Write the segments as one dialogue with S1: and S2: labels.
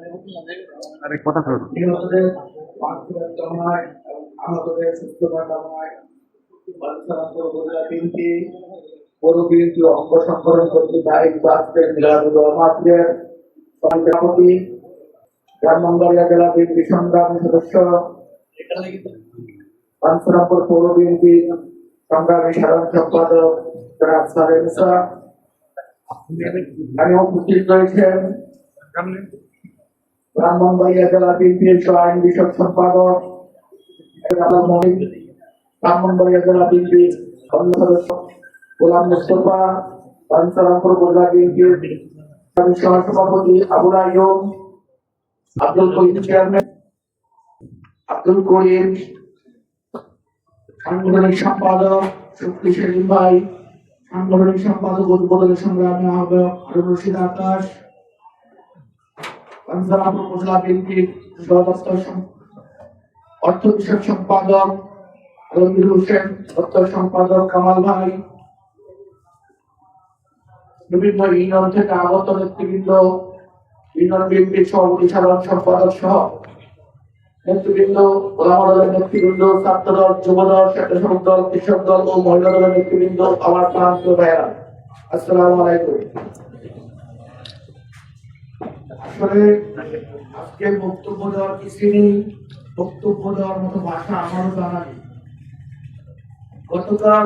S1: আরে, কথা
S2: মানসিকতা কামনায় আহতদের সুস্থতা কামনায় বাদশাহ উপজেলা বিএনপি পৌর বিএনপি অঙ্গ সংগঠন কর্তৃক আয়োজিত আজকের মিলাদুল মাহফিলের সভাপতি ব্রাহ্মণবাড়িয়া জেলা বিএনপি সংগ্রামী সদস্য বাঞ্ছনাপুর পৌর বিএনপি সংগ্রামী সাধারণ সম্পাদক, জনাব উপস্থিত রয়েছেন। ব্রাহ্মণবাড়িয়া জেলা বিএনপির আইন বিষয়ক সম্পাদক। ব্রাহ্মণবাড়িয়া জেলা বিএনপির গোলাম মুস্তফা বাঞ্ছনাপুর উপজেলা বিএনপির সহ সভাপতি আবুল আইয়ুব, আব্দুল করিম চেয়ারম্যান, আব্দুল করিম সাংগঠনিক সম্পাদক শক্তি সেলিম ভাই, সাংগঠনিক সম্পাদক উদ্বোধনী সংগ্রামী আহ্বায়ক রশিদ আকাশ। অর্থ বিষয়ক সম্পাদক হোসেন দপ্তর সম্পাদক কামাল ভাই, বিভিন্ন ইউনিয়ন থেকে আগত নেতৃবৃন্দ, ইউনিয়ন বিএনপির সভাপতি, সাধারণ সম্পাদক সহ নেতৃবৃন্দ, ওলামা দলের নেতৃবৃন্দ ছাত্র দল যুব দল স্বেচ্ছাসেবক দল, কৃষক দল ও মহিলা দলের নেতৃবৃন্দ, আমার প্রান্ত আলাইকুম। আসলে আজকের বক্তব্য দেওয়ার কিছু নেই, বক্তব্য দেওয়ার মতো ভাষা আমারও জানা নেই। গতকাল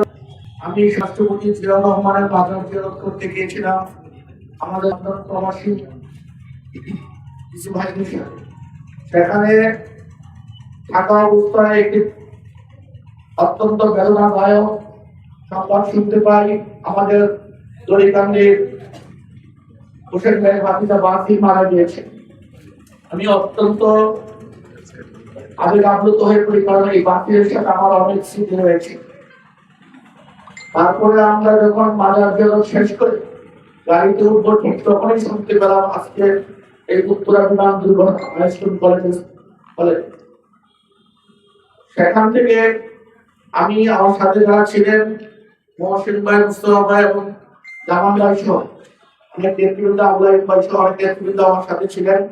S2: আমি রাষ্ট্রপতি জিয়াউর রহমানের বাজার জিয়ারত করতে গিয়েছিলাম, আমাদের প্রবাসী কিছু ভাইদের সেখানে থাকা অবস্থায় একটি অত্যন্ত বেদনাদায়ক সংবাদ শুনতে পাই আমাদের দড়িকান্দির হোসেন ভাইয়ের বাতিটা বাসি মারা গিয়েছে। আমি অত্যন্ত আবেগ আপ্লুত হয়ে পড়ি, কারণ এই সাথে আমার অনেক স্মৃতি রয়েছে। তারপরে আমরা যখন মাজার শেষ করে গাড়িতে উঠবো, ঠিক তখনই শুনতে পেলাম আজকে এই উত্তরা বিমান দুর্ঘটনা হাই স্কুল কলেজে কলেজ সেখান থেকে আমি আমার সাথে যারা ছিলেন, মহসিন ভাই, মুস্তফা ভাই এবং জামান ভাই সহ আমার সাথে ছিলেন।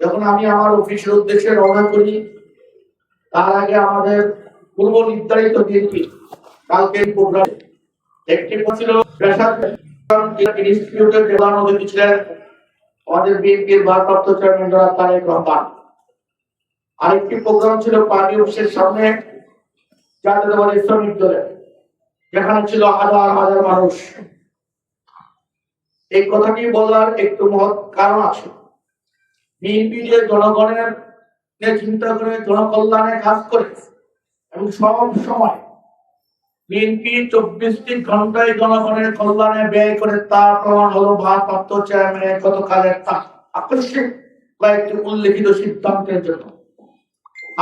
S2: যখন আমি আমার অফিসের উদ্দেশ্যে রওনা করি, তার আগে আমাদের পূর্ব নির্ধারিত দিনটি প্রোগ্রাম। একটি ছিল আরেকটি প্রোগ্রাম ছিল পার্টি অফিসের সামনে যেখানে ছিল হাজার হাজার মানুষ। এই কথাটি বলার একটু মহৎ কারণ আছে। বিএনপি যে জনগণের চিন্তা করে জনকল্যাণে কাজ করে এবং সব সময় বিএনপি চব্বিশটি ঘন্টায় জনগণের কল্যাণে ব্যয় করে তার প্রমাণ হলো ভারপ্রাপ্ত চেয়ারম্যানের গতকালের তার আকস্মিক কয়েকটি উল্লেখিত সিদ্ধান্তের জন্য।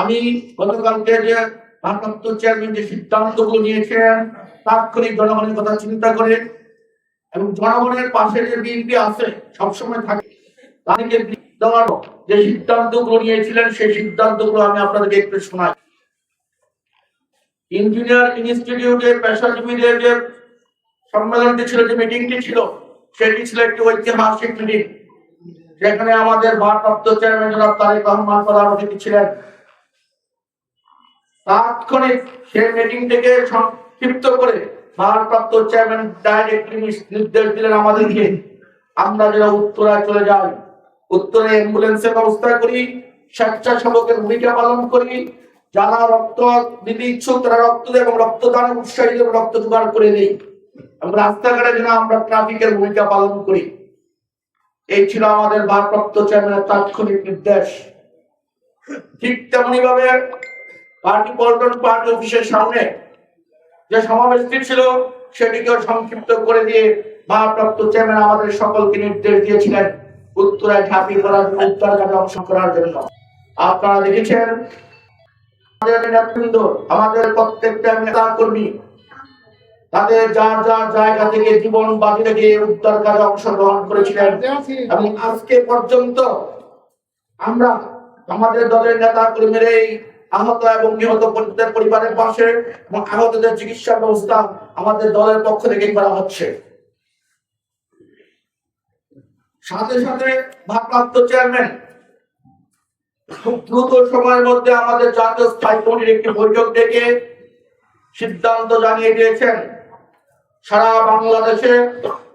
S2: আমি গতকালকে যে ভারপ্রাপ্ত চেয়ারম্যান যে সিদ্ধান্তগুলো নিয়েছেন, তাৎক্ষণিক জনগণের কথা চিন্তা করে এবং জনগণের পাশে যে বিএনপি আছে, সবসময় থাকে। তাদেরকে দেওয়ার যে সিদ্ধান্তগুলো নিয়েছিলেন, সেই সিদ্ধান্তগুলো আমি আপনাদেরকে একটু শোনাই। ইঞ্জিনিয়ার ইনস্টিটিউটের পেশাজীবীদের যে সম্মেলনটি ছিল, যে মিটিংটি ছিল, সেটি ছিল একটি ঐতিহাসিক মিটিং। যেখানে আমাদের ভারপ্রাপ্ত চেয়ারম্যান জনাব তারেক রহমান প্রধান অতিথি ছিলেন। তাৎক্ষণিক সেই মিটিং থেকে সংক্ষিপ্ত করে ভারপ্রাপ্ত চেয়ারম্যান ডাইরেক্ট নির্দেশ দিলেন আমাদেরকে। আমরা যেন উত্তরায় চলে যাই। উত্তরে অ্যাম্বুলেন্সের ব্যবস্থা করি, স্বেচ্ছাসেবকের ভূমিকা পালন করি। যারা রক্ত দিতে ইচ্ছুক তারা রক্ত দেয় এবং রক্তদানে উৎসাহী রক্ত জোগাড় করে নেই। এবং রাস্তাঘাটে যেন আমরা ট্রাফিকের ভূমিকা পালন করি। এই ছিল আমাদের ভারপ্রাপ্ত চেয়ারম্যানের তাৎক্ষণিক নির্দেশ। ঠিক তেমনি ভাবে পার্টি পল্টন পার্টি অফিসের সামনে যে সমাবেশটি ছিল, সেটিকেও সংক্ষিপ্ত করে দিয়ে ভারপ্রাপ্ত চেয়ারম্যান আমাদের সকলকে নির্দেশ দিয়েছিলেন উত্তরায় পড়ার জন্য উত্তরাঘাটে অংশ করার জন্য। আপনারা দেখেছেন, আমাদের আমাদের প্রত্যেকটা নেতা কর্মী, তাদের যার যার জায়গা থেকে জীবন বাজি রেখে উদ্ধার কাজে অংশগ্রহণ করেছিলেন। এবং আজকে পর্যন্ত আমরা আমাদের দলের নেতা কর্মীর এই আহত এবং নিহত পরিবারের পরিবারের পাশে এবং আহতদের চিকিৎসা ব্যবস্থা আমাদের দলের পক্ষ থেকে করা হচ্ছে। সাথে সাথে ভারপ্রাপ্ত চেয়ারম্যান, খুব দ্রুত সময়ের মধ্যে আমাদের জাতীয় স্থায়ী কমিটির একটি বৈঠক ডেকে সিদ্ধান্ত জানিয়ে দিয়েছেন। সারা বাংলাদেশে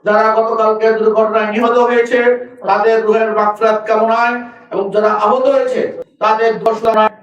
S2: যারা গতকালকে দুর্ঘটনায় নিহত হয়েছে, তাদের রুহের মাকফিরাত কামনায় এবং যারা আহত হয়েছে, তাদের হিসাবে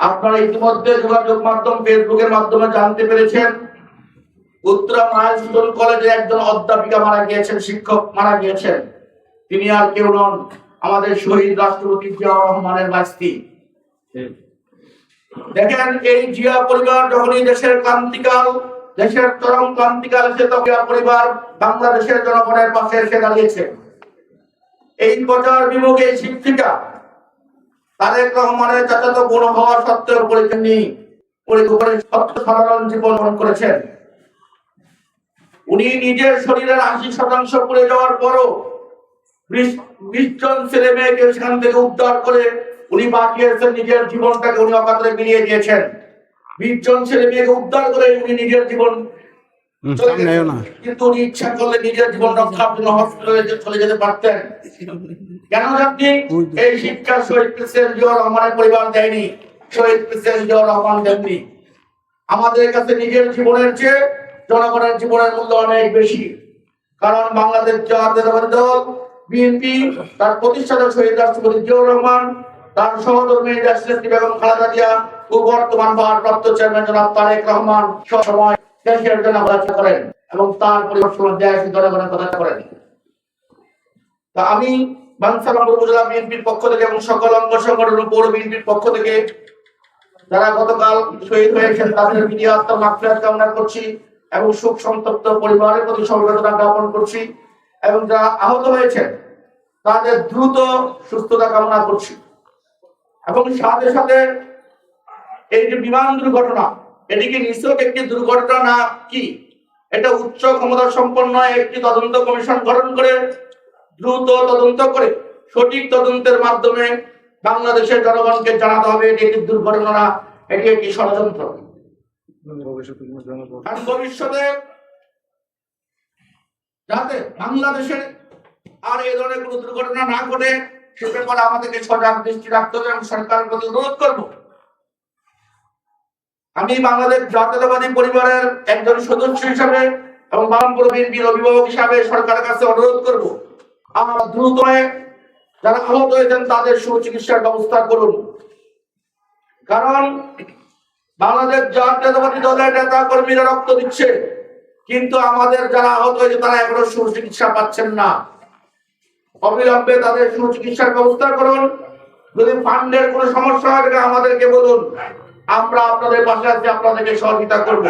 S2: আপনারা ইতিমধ্যে যোগাযোগ মাধ্যম, ফেসবুকের মাধ্যমে জানতে পেরেছেন। উত্তরা মাইলস্টোন কলেজে একজন অধ্যাপিকা মারা গিয়েছেন, শিক্ষক মারা গিয়েছেন। তিনি আর কেউ নন, আমাদের শহীদ রাষ্ট্রপতি জিয়াউর রহমানের বাস্তি। দেখেন, এই জিয়া পরিবার যখনই দেশের ক্রান্তিকাল, দেশের চরম ক্রান্তিকাল এসে তখন জিয়া পরিবার বাংলাদেশের জনগণের পাশে এসে দাঁড়িয়েছে। এই প্রচার বিমুখে শিক্ষিকা তারেক রহমানের চাচাতো বোন হওয়া সত্ত্বেও পরিচয় পরিবারে সত্য সাধারণ জীবন করেছেন। উনি নিজের শরীরের আশি শতাংশ পুড়ে যাওয়ার পরও বিশ জন ছেলে মেয়েকে সেখান থেকে উদ্ধার করে উনি বাঁচিয়েছেন নিজের জীবনটাকে উনি অকাতরে মিলিয়ে দিয়েছেন। বিশ জন ছেলে মেয়েকে উদ্ধার করে উনি নিজের জীবন কিন্তু উনি ইচ্ছা করলে নিজের জীবন রক্ষার জন্য হসপিটালে চলে যেতে পারতেন। কেন জানতি? এই শিক্ষা শহীদ প্রেসিডেন্ট জিয়াউর রহমানের পরিবার দেয়নি। শহীদ প্রেসিডেন্ট জিয়াউর রহমান দেননি। আমাদের কাছে নিজের জীবনের চেয়ে জনগণের জীবনের মূল্য অনেক বেশি। কারণ বাংলাদেশ জাতীয়তাবাদী দল বিএনপি তার প্রতিষ্ঠাতা শহীদ রাষ্ট্রপতি জিয়াউর রহমান তার সহধর্মী রাষ্ট্রপতি বেগম খালেদা জিয়া ও বর্তমান ভারপ্রাপ্ত চেয়ারম্যান জনাব তারেক রহমান সবসময় দেশের জন্য কথা করেন এবং তার পরিবর্তন দেশ জনগণের কথা করেন। তা আমি বাংসারাম উপজেলা বিএনপির পক্ষ থেকে এবং সকল অঙ্গ সংগঠন পৌর বিএনপির পক্ষ থেকে যারা গতকাল শহীদ হয়েছেন তাদের বিজয় আত্মার মাফিয়াত কামনা করছি এবং শোক সন্তপ্ত পরিবারের প্রতি সমবেদনা জ্ঞাপন করছি এবং যারা আহত হয়েছেন, তাদের দ্রুত সুস্থতা কামনা করছি। এবং সাথে সাথে এই যে বিমান দুর্ঘটনা এটি কি নিশ্চয় একটি দুর্ঘটনা না কি? এটা উচ্চ ক্ষমতা সম্পন্ন একটি তদন্ত কমিশন গঠন করে, দ্রুত তদন্ত করে, সঠিক তদন্তের মাধ্যমে বাংলাদেশের জনগণকে জানাতে হবে এটি একটি দুর্ঘটনা, এটি একটি ষড়যন্ত্র। ভবিষ্যতে যাতে বাংলাদেশের আর এই ধরনের কোনো দুর্ঘটনা না ঘটে, সে ব্যাপারে আমাদেরকে সজাগ দৃষ্টি রাখতে হবে এবং সরকারের প্রতি অনুরোধ করব। আমি বাংলাদেশ জাতীয়তাবাদী পরিবারের একজন সদস্য হিসাবে এবং বামপুর বিএনপির অভিভাবক হিসাবে সরকারের কাছে অনুরোধ করব, আমরা দ্রুত যারা আহত হয়েছেন তাদের সুচিকিৎসার ব্যবস্থা করুন। কারণ বাংলাদেশ জাতীয়তাবাদী দলের নেতা কর্মীরা রক্ত দিচ্ছে, কিন্তু আমাদের যারা আহত হয়েছে তারা এখনও সুচিকিৎসা পাচ্ছেন না। অবিলম্বে তাদের সুচিকিৎসার ব্যবস্থা করুন। যদি ফান্ডের কোনো সমস্যা হয় আমাদেরকে বলুন। আমরা আপনাদের পাশে আছি, আপনাদেরকে সহযোগিতা করব।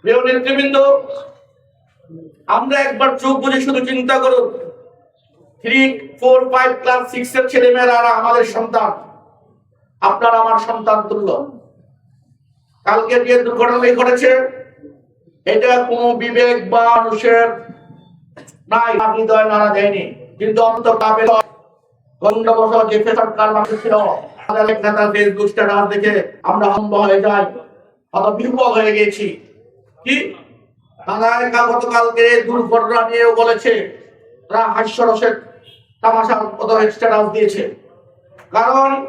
S2: প্রিয় নেতৃবৃন্দ, আমরা একবার চোখ বুঝে শুধু চিন্তা করুন। Three four five class six এর ছেলে মেয়েরা আমাদের সন্তান। আপনার আমার সন্তান তুল্য। কালকে যে দুর্ঘটনা ঘটেছে, এটা কোনো বিবেক বা মানুষের নাই হৃদয় নাড়া দেয়নি কিন্তু অন্ত পাবে গন্ডবশ যে সরকার মানুষ ছিল। ফেসবুক স্ট্যাটাস দেখে আমরা হম্ব হয়ে যাই। অত বিপদ হয়ে গেছি। কি? তারা গতকালকে দুর্ঘটনা নিয়েও বলেছে, তারা হাস্যরসের তামাশার মতো স্ট্যাটাস দিয়েছে। কারণ,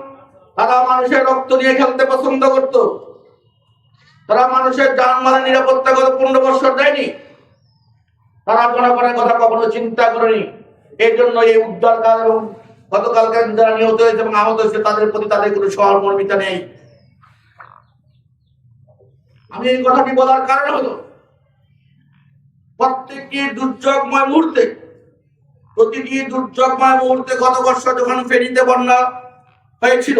S2: তারা মানুষের রক্ত নিয়ে খেলতে পছন্দ করত। তারা মানুষের জানমালের নিরাপত্তা গত পনেরো বছর দেয়নি। তারা জনগণের কথা কখনো চিন্তা করেনি। এই জন্য এই উদ্ধার কাজ এবং গতকালকে যারা নিহত হয়েছে এবং আহত হয়েছে, তাদের প্রতি তাদের কোনো সহমর্মিতা নেই। আমি এই কথাটি বলার কারণ হলো, প্রত্যেকটি দুর্যোগময় মুহূর্তে, প্রতিটি দুর্যোগময় মুহূর্তে গত বছর যখন ফেনীতে বন্যা হয়েছিল,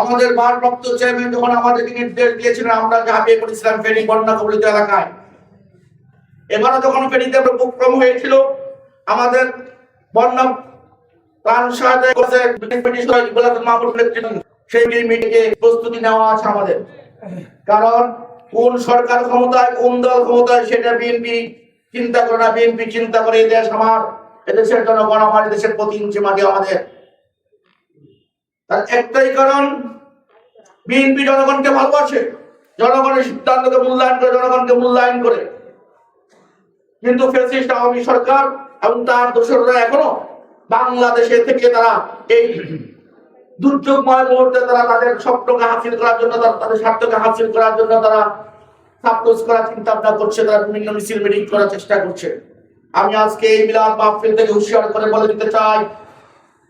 S2: আমাদের ভারপ্রাপ্ত চেয়ারম্যান যখন আমাদেরকে নির্দেশ দিয়েছিলেন, আমরা ঝাঁপিয়ে পড়েছিলাম ফেনী বন্যা কবলিত এলাকায়। এবারও যখন ফেনীতে উপক্রম হয়েছিল, আমাদের বন্যা নেওয়া আছে আমাদের। কারণ কোন দেশের আমাদের। তার একটাই কারণ, বিএনপি জনগণকে ভালোবাসে। জনগণের সিদ্ধান্তকে মূল্যায়ন করে, জনগণকে মূল্যায়ন করে। কিন্তু ফেসিস্ট আওয়ামী সরকার এবং তার দোসররা এখনও বাংলাদেশে থেকে তারা এই দুর্যোগময় মুহূর্তে তারা তাদের স্বপ্নকে হাসিল করার জন্য, তারা তাদের স্বার্থকে হাসিল করার জন্য তারা সাপোজ করার চিন্তা ভাবনা করছে, তারা বিভিন্ন মিছিল মিটিং করার চেষ্টা করছে। আমি আজকে এই মাহফিল থেকে হুঁশিয়ার করে বলে দিতে চাই,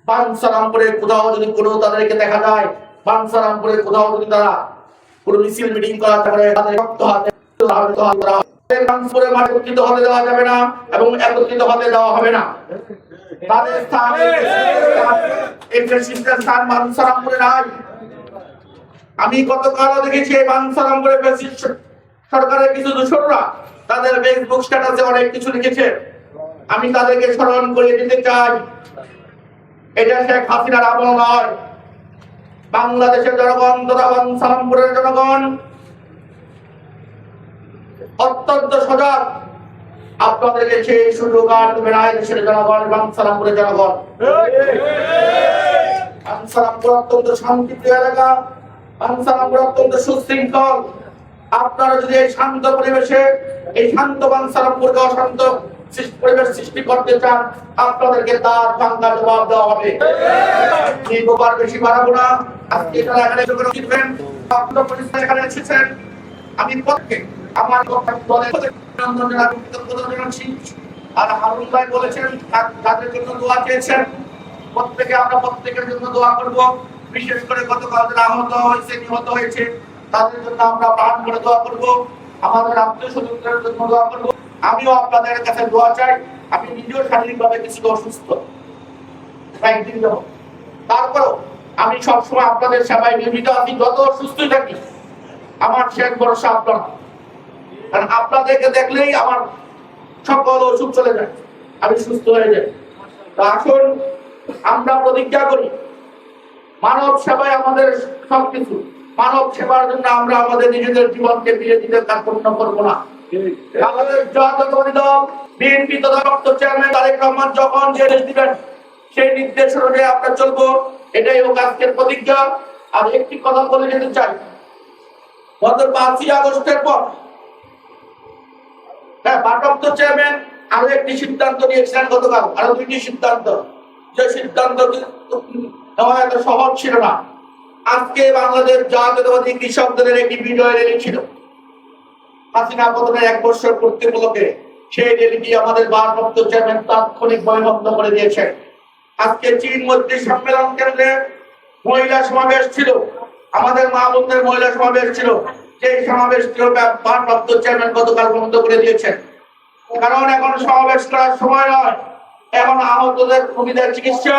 S2: বানসারামপুরে কোথাও যদি কোনো তাদেরকে দেখা যায়, বানসারামপুরে কোথাও যদি তারা কোনো মিছিল মিটিং করা তাদের হাতে দেওয়া যাবে না এবং একত্রিত দেওয়া হবে না। তাদের স্থান এই ফ্যাসিস্টের স্থান বানসারামপুরে নাই। আমি গতকালও দেখেছি এই বানসারামপুরে ফ্যাসিস্ট সরকারের কিছু দূষণরা তাদের ফেসবুক স্ট্যাটাসে অনেক কিছু লিখেছে। আমি তাদেরকে স্মরণ করে দিতে চাই। এটা শেখ হাসিনার আমল নয়। বাংলাদেশের জনগণ তথা সালামপুরের জনগণ অত্যন্ত সজাগ আপনাদেরকে সেই সুযোগ আর দেবে দেশের জনগণ এবং সালামপুরের জনগণ। অত্যন্ত এলাকা অত্যন্ত সুশৃঙ্খল। আপনারা যদি এই শান্ত পরিবেশে, এই শান্ত অশান্ত পরিবেশ সৃষ্টি করতে চান, আপনাদেরকে তার বাংলা জবাব দেওয়া হবে। গোবার বেশি বাড়াবো না। আজকে তারা এখানে এখানে এসেছেন। আমি আমার আমিও আপনাদের কাছে দোয়া চাই। আমি নিজেও শারীরিকভাবে কিছুটা অসুস্থ। একদিন তারপরেও আমি সবসময় আপনাদের সেবায় নিয়োজিত আছি। যত অসুস্থই থাকি, আমার শেষ ভরসা আপনারা। কারণ আপনাদেরকে দেখলেই আমার সকল ওষুধ চলে যায়, আমি সুস্থ হয়ে যাই। তা আসুন, আমরা প্রতিজ্ঞা করি, মানব সেবাই আমাদের সবকিছু। মানব সেবার জন্য আমরা আমাদের নিজেদের জীবনকে ফিরে দিতে কার্পণ্য করব না। আমাদের বিএনপি যখন সেই নির্দেশ চলবো। এটাই হোক আজকের প্রতিজ্ঞা। আর একটি কথা বলে চাই পর হ্যাঁ ভারপ্রাপ্ত চেয়ারম্যান আরও একটি সিদ্ধান্ত গতকাল, আরও দুইটি সিদ্ধান্ত। যে সিদ্ধান্ত নেওয়া এত সহজ ছিল না। আজকে বাংলাদেশ জাতীয়তাবাদী কৃষক দলের একটি র্যালি ছিল। হাসিনা পতনের এক বছর পূর্তি উপলক্ষে সেই র্যালিটি আমাদের ভারপ্রাপ্ত চেয়ারম্যান তাৎক্ষণিক বন্ধ করে দিয়েছেন। আজকে চীন মন্ত্রী সম্মেলন কেন্দ্রে মহিলা সমাবেশ ছিল। আমাদের মা বোনদের মহিলা সমাবেশ ছিল। সেই সমাবেশ ছিল ভারপ্রাপ্ত চেয়ারম্যান গতকাল বন্ধ করে দিয়েছেন? কারণ এখন সমাবেশ করার সময় নয়। এখন আহতদের রোগীদের চিকিৎসা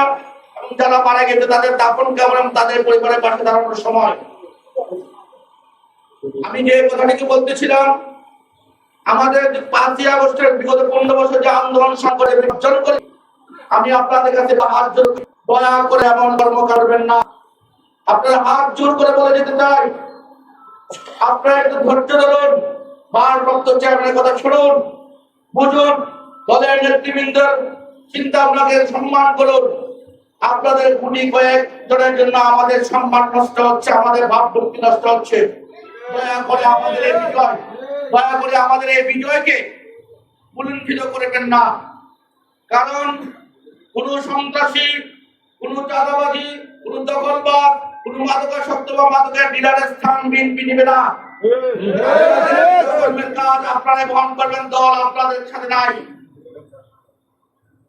S2: এবং যারা মারা গেছে তাদের কেমন তাদের পরিবারের পাশে দাঁড়ানোর সময়। আমি যে কথাটিকে বলতেছিলাম, আমাদের পাঁচই আগস্টের বিগত পনেরো বছর যে আন্দোলন সংকটে করি, আমি আপনাদের কাছে হাত জোর দয়া করে এমন কর্ম করবেন না। আপনারা হাত জোর করে বলে যেতে চাই। আপনারা একটু ধৈর্য ধরুন। ভারপ্রাপ্ত চেয়ারম্যানের কথা শুনুন। বুঝুন, দলের নেতৃবৃন্দের চিন্তা আপনাকে সম্মান করুন। আপনাদের গুটি কয়েক জনের জন্য আমাদের সম্মান নষ্ট হচ্ছে, আমাদের নষ্ট হচ্ছে। দয়া করে আমাদের এই দয়া আমাদের এই বিজয়কে করবেন না। কারণ কোন সন্ত্রাসী, কোন চাঁদাবাদী কোন দখলবাদ কোন মাদকাসক্ত বা মাদকের ডিলারের স্থান না। কাজ আপনারা বহন করবেন, দল আপনাদের সাথে নাই।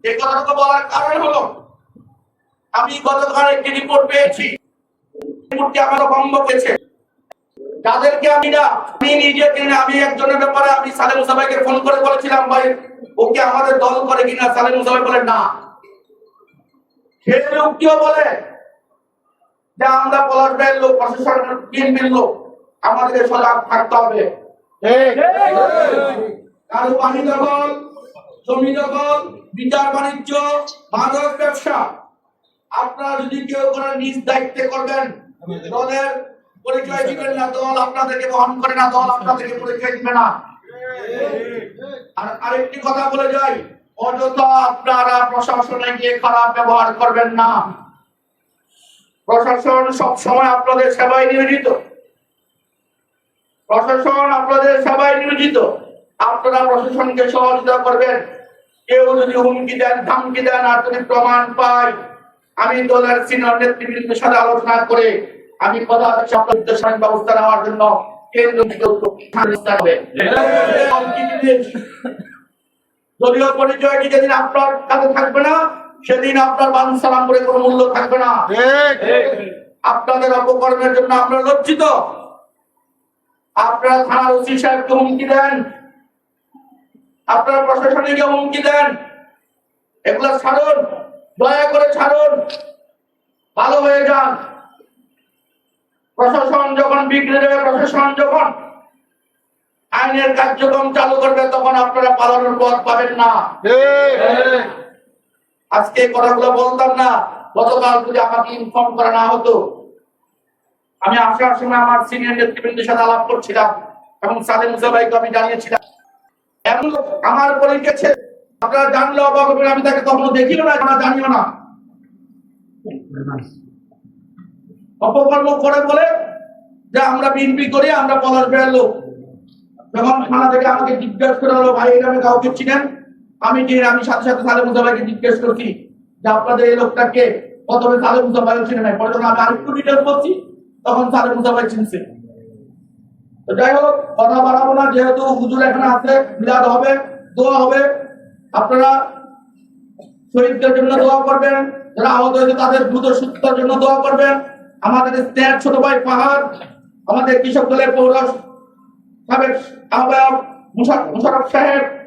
S2: এই কথাটুকু বলার কারণ হলো, আমি গতকাল একটি রিপোর্ট পেয়েছি। রিপোর্টটি আমার বন্ধ পেয়েছে যাদেরকে আমি না, আমি নিজে আমি একজনের ব্যাপারে আমি সালেম মুসাফাইকে ফোন করে বলেছিলাম, ভাই ওকে আমাদের দল করে কিনা? সালেম মুসাফাই বলে, না। সে লোকটিও বলে যে আমরা পলাশ ভাইয়ের লোক বিএনপির লোক আমাদেরকে সজাগ থাকতে হবে। কারও পানি দখল জমি দখল বিচার বাণিজ্য মাদক ব্যবসা আপনারা যদি কেউ করে নিজ দায়িত্বে করবেন দলের পরিচয় দিবেন না দল আপনাদেরকে বহন করে না দল আপনাদেরকে পরিচয় দিবে না। আর আরেকটি কথা বলে যাই অযথা আপনারা প্রশাসনে গিয়ে খারাপ ব্যবহার করবেন না। প্রশাসন সব সময় আপনাদের সেবায় নিয়োজিত। প্রশাসন আপনাদের সেবায় নিয়োজিত। আপনারা প্রশাসনকে সহযোগিতা করবেন। কেউ যদি হুমকি দেন, ধমকি দেন আর যদি প্রমাণ পাই আমি দলের সিনিয়র নেতৃবৃন্দের সাথে আলোচনা করে আমি কথা সাথে ব্যবস্থা নেওয়ার জন্য কেন্দ্র থেকে জিনিস? দলীয় পরিচয়টি যেদিন আপনার কাছে থাকবে না সেদিন আপনার বান সালাম করে কোনো মূল্য থাকবে না। আপনাদের অপকর্মের জন্য আপনারা লজ্জিত। আপনারা থানার ওসি সাহেবকে হুমকি দেন। আপনারা প্রশাসনিকে হুমকি দেন। এগুলো ছাড়ুন দয়া করে ছাড়ুন। ভালো হয়ে যান। প্রশাসন যখন বিগড়ে যাবে প্রশাসন যখন আইনের কার্যক্রম চালু করবে তখন আপনারা পালানোর পথ পাবেন না। আজকে কথাগুলো বলতাম না, গতকাল যদি আমাকে ইনফর্ম করা না হতো। আমি আসার সময় আমার সিনিয়র নেতৃবৃন্দের সাথে আলাপ করছিলাম এবং সালেম মুসা ভাইকে আমি জানিয়েছিলাম। এমন আমার পরিচয় আপনারা জানলে অবাক হবেন, আমি তাকে কখনো দেখিও না আমরা জানিও না। অপকর্ম করে বলে যে আমরা বিএনপি করি, আমরা পলাশ বেড়ার লোক। যখন থানা থেকে আমাকে জিজ্ঞেস করে হলো, ভাই এখানে কাউকে চিনেন? আমি যে আমি সাথে সাথে সালেম মুসা জিজ্ঞেস করছি যে আপনাদের এই লোকটাকে প্রথমে সালেম ভাই চিনে নাই, পরে যখন আমি আরেকটু ডিটেলস বলছি, তখন মুসা ভাই চিনছে। তো যাই হোক, কথা বাড়াবো না, যেহেতু হুজুর এখানে আছে, মিলাদ হবে, দোয়া হবে। আপনারা শহীদদের জন্য দোয়া করবেন, যারা আহত হয়েছে তাদের দ্রুত সুস্থতার জন্য দোয়া করবেন। আমাদের স্নেহের ছোট ভাই পাহাড় আমাদের কৃষক দলের পৌর সাবেক আহ্বায়ক মুশা- মুশারফ সাহেব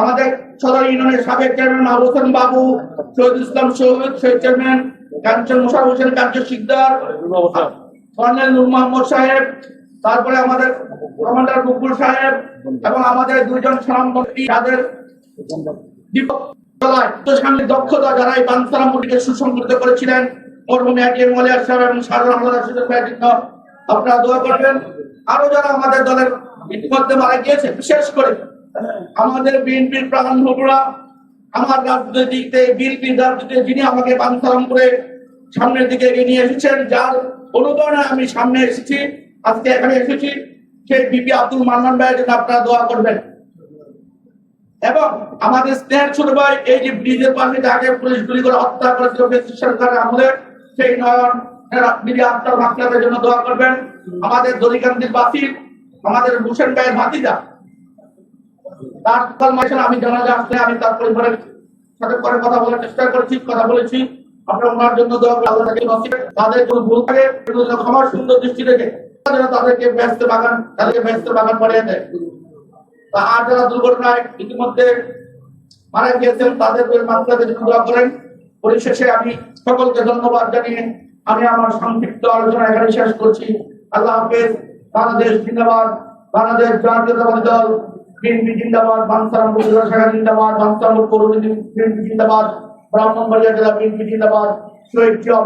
S2: আমাদের সদর ইউনিয়নের সাবেক chairman Mahbub Hossain Babu Shahid Islam Shahid Shahid chairman Kanchan Musharraf Hossain Kanchan Sikdar, colonel Nur Mohammad সাহেব, তারপরে আমাদের কমান্ডার বকুল সাহেব এবং আমাদের দুইজন স্বনামধন্য তাদের দক্ষতা যারা এই বানসারামপুরীকে সুসংগঠিত করেছিলেন, মরহুম এটিএম মলিয়ার সাহেব এবং সারুল আহমদ রাশিদের আপনারা দোয়া করবেন। আরও যারা আমাদের দলের ইতিমধ্যে মারা গিয়েছে, বিশেষ করে আমাদের বিএনপির প্রাণ ভোটরা আমার রাজনৈতিক বিএনপির রাজনীতিতে যিনি আমাকে বানসারামপুরে সামনের দিকে এগিয়ে নিয়ে এসেছেন, যার অনুপ্রেরণায় আমি সামনে এসেছি, আজকে এখানে এসেছি, সেই বিপি আব্দুল মান্নান ভাইয়ের জন্য আপনারা দোয়া করবেন। এবং আমাদের স্নেহের ছোট ভাই এই যে ব্রিজের পাশে যাকে পুলিশ গুলি করে হত্যা করেছিল সরকারের আমলে, সেই নয়ন আত্মার মাকলাদের জন্য দোয়া করবেন। আমাদের দলিকান্দির বাসির আমাদের হোসেন ভাইয়ের ভাতিজা আমি আসলে আমি তার পরিবারের সাথে পরে কথা বলার চেষ্টা করেছি, কথা বলেছি। আপনারা জন্য তাদের ভুল থাকে সুন্দর দৃষ্টি রেখে তাদেরকে ব্যস্ত বাগান, তাদেরকে ব্যস্ত বাগান দেয়। আর যারা দুর্ঘটনায় ইতিমধ্যে মারা গিয়েছেন, তাদের দোয়া করেন। পরিশেষে আমি সকলকে ধন্যবাদ জানিয়ে আমি আমার সংক্ষিপ্ত আলোচনা এখানে শেষ করছি। আল্লাহ হাফেজ, বাংলাদেশ জিন্দাবাদ, বাংলাদেশ জাতীয়তাবাদী দল। বিএনপি জিন্দাবাদ বানসারামপুর জেলা শাখা জিন্দাবাদ বানসারামপুর পৌর বিএনপি জিন্দাবাদ, ব্রাহ্মণবাড়িয়া জেলা বিএনপি জিন্দাবাদ, শহীদ জিয়া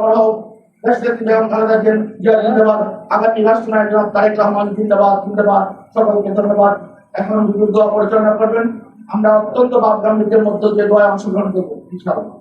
S2: এখন দোয়া পরিচালনা করবেন। আমরা অত্যন্ত ভাব গাম্ভীর্যের মধ্যে দিয়ে দোয়া অংশগ্রহণ করব